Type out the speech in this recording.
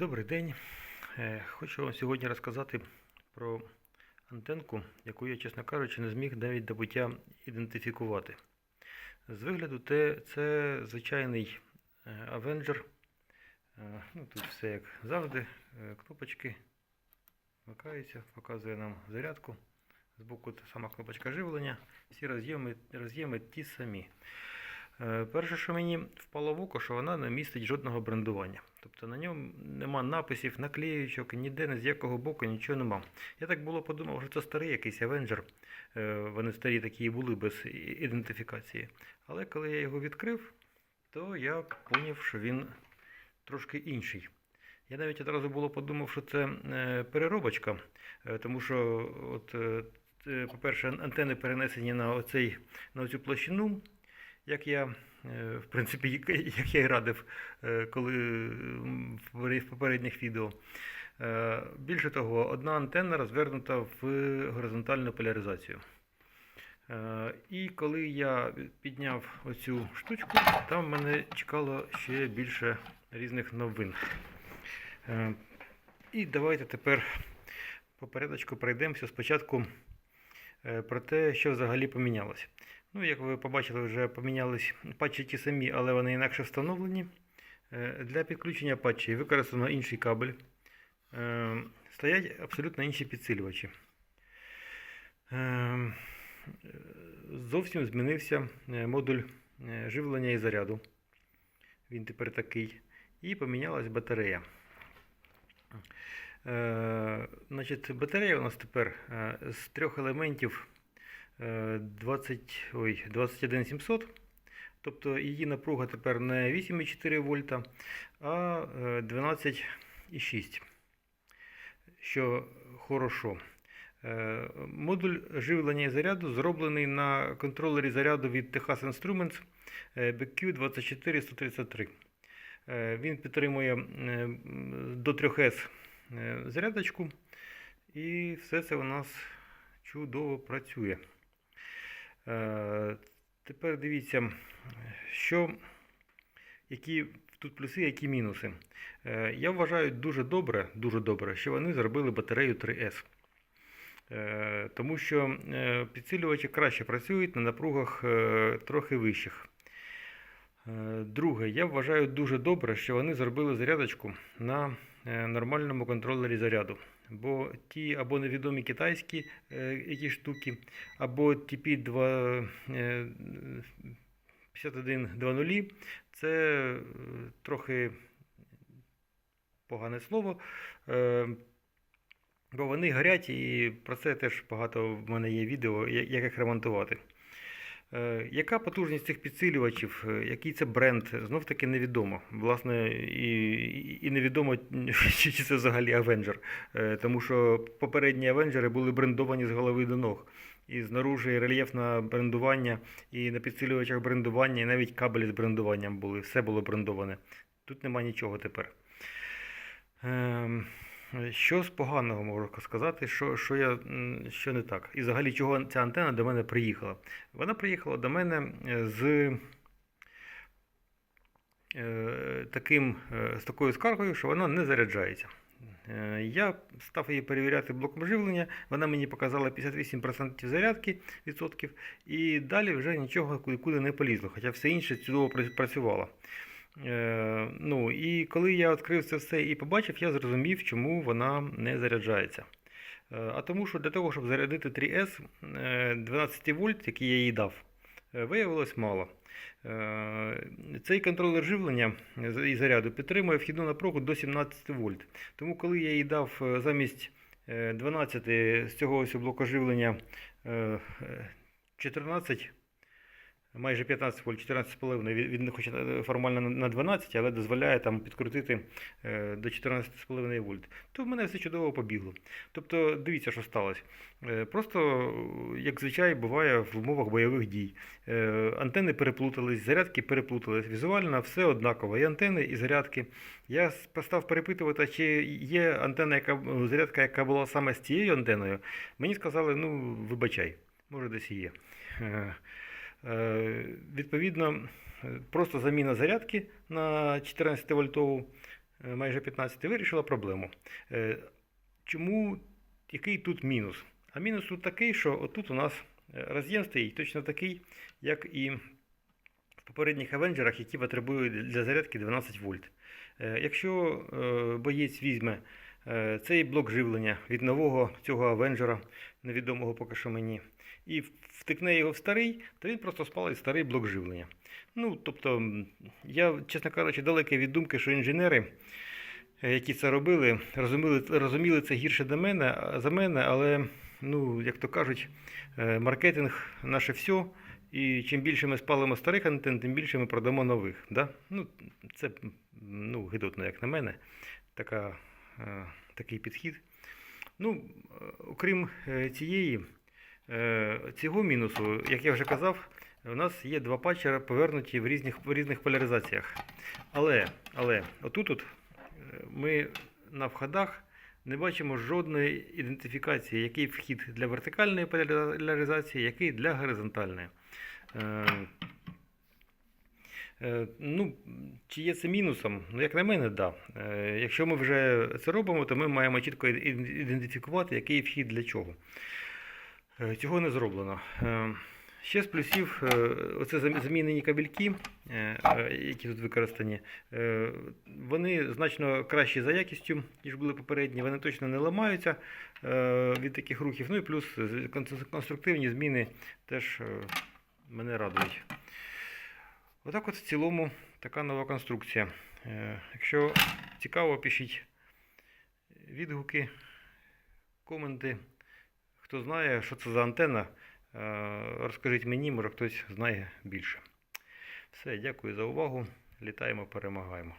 Добрий день. Е, Хочу вам сьогодні розказати про антенку, яку я, чесно кажучи, не зміг навіть до буття ідентифікувати. З вигляду це звичайний е, Avenger. Е, Ну, тут все як завжди. Кнопочки вмикаються, показує нам зарядку. Збоку та сама кнопочка живлення. Всі роз'єми, роз'єми ті самі. Е, Перше, що мені впало в око, що вона не містить жодного брендування. Тобто на ньому нема написів, наклеючок, ніде ні з якого боку нічого нема. Я так було подумав, що це старий якийсь Avenger. Е, Вони старі такі і були без ідентифікації. Але коли я його відкрив, то я зрозумів, що він трошки інший. Я навіть одразу було подумав, що це е, переробочка, тому що, от, по-перше, антени перенесені на, оцей, на оцю площину, як я, е, в принципі, як я і радив, е, коли в попередніх відео. Е, Більше того, одна антенна розвернута в горизонтальну поляризацію. І коли я підняв оцю штучку, там мене чекало ще більше різних новин. І давайте тепер по пройдемося спочатку про те, що взагалі помінялося. Ну, як ви побачили, вже помінялись патчі ті самі, але вони інакше встановлені. Е, Для підключення патчів використано інший кабель. Е, Стоять абсолютно інші підсилювачі. Е, Зовсім змінився модуль живлення і заряду. Він тепер такий. І помінялась батарея. Значить, батарея у нас тепер з трьох елементів 20, ой, 21700. Тобто її напруга тепер не 8,4 вольта, а е, 12,6. Що хорошо. Е, Модуль живлення і заряду зроблений на контролері заряду від Texas Instruments е, BQ24133. Е, Він підтримує е, до 3С е, зарядочку, і все це у нас чудово працює. Е, Тепер дивіться, що, які тут плюси, які мінуси. Е, Я вважаю дуже добре, дуже добре, що вони зробили батарею 3С. Е, Тому що підсилювачі краще працюють на напругах трохи вищих. Друге, я вважаю дуже добре, що вони зробили зарядочку на нормальному контролері заряду. Бо ті або невідомі китайські е, які штуки, або TP2 е, 5120 це е, трохи погане слово. Е, Бо вони горять, і про це теж багато в мене є відео, як їх ремонтувати. Е, Яка потужність цих підсилювачів, е, який це бренд, знов таки невідомо. Власне, і, і- невідомо, чи це взагалі Avenger. Е, Тому що попередні Авенджери були брендовані з голови до ног. І знаружи рельєфне брендування, і на підсилювачах брендування, і навіть кабелі з брендуванням були. Все було брендоване. Тут нема нічого тепер. Ем, що з поганого можу сказати, що, що, я, що не так? І взагалі, чого ця антена до мене приїхала? Вона приїхала до мене е, з е, таким, е, з такою скаргою, що вона не заряджається. Я став її перевіряти блоком живлення, вона мені показала 58% зарядки відсотків, і далі вже нічого нікуди не полізло, хоча все інше чудово працювало. Е, ну, і коли я відкрив це все і побачив, я зрозумів, чому вона не заряджається. Е, А тому, що для того, щоб зарядити 3С, е, 12 вольт, який я їй дав, е, виявилось мало. Е, Цей контролер живлення і заряду підтримує вхідну напругу до 17 вольт. Тому, коли я їй дав е, замість е, 12 з цього ось блоку живлення е, е, 14, майже 15 вольт, 14,5, він- хоче е, формально на 12, але дозволяє там підкрутити е, до 14,5 вольт, то в мене все чудово побігло. Тобто, дивіться, що сталося. Е, Просто, як звичай, буває в умовах бойових дій. Антени переплутались, зарядки переплутались. Візуально все однаково. І антени, і зарядки. Я став перепитувати, чи є антенна, яка зарядка, яка була саме з цією антеною. Мені сказали, ну, вибачай, може десь і є. Е, Відповідно, просто заміна зарядки на 14 вольтову е, майже 15 вирішила проблему. Е, Чому який тут мінус? А мінус тут такий, що отут у нас роз'єм стоїть точно такий, як і в попередніх авенджерах, які потребують для зарядки 12 вольт. Якщо боєць візьме цей блок живлення від нового цього авенджера, невідомого поки що мені, і втикне його в старий, то він просто спалить старий блок живлення. Ну, тобто, я, чесно кажучи, далекий від думки, що інженери, е, які це робили, розуміли, розуміли це гірше до мене, за мене, але, ну, як то кажуть, е, маркетинг наше все. І чим більше ми спалимо старих антенн, тим більше ми продамо нових. Да? Ну, це ну, гидотно, як на мене, така, е, такий підхід. Ну, е, окрім цієї, цього мінусу, як я вже казав, у нас є два патчера повернуті в різних, в різних поляризаціях. Але, але отут от е, ми на входах не бачимо жодної ідентифікації, який вхід для вертикальної поляризації, який для горизонтальної. Е, е, Ну, чи є це мінусом? Ну, як на мене, так. Да. Е, Якщо ми вже це робимо, то ми маємо чітко ідентифікувати, який вхід для чого. Е, Цього не зроблено. Е, Ще з плюсів, е, оце зам- замінені кабельки, які тут використані, вони значно кращі за якістю, ніж були попередні. Вони точно не ламаються від таких рухів. Ну і плюс конструктивні зміни теж мене радують. Отак от в цілому така нова конструкція. Якщо цікаво, пишіть відгуки, коменти. Хто знає, що це за антенна, е, розкажіть мені, може хтось знає більше. Все, дякую за увагу. Літаємо, перемагаємо.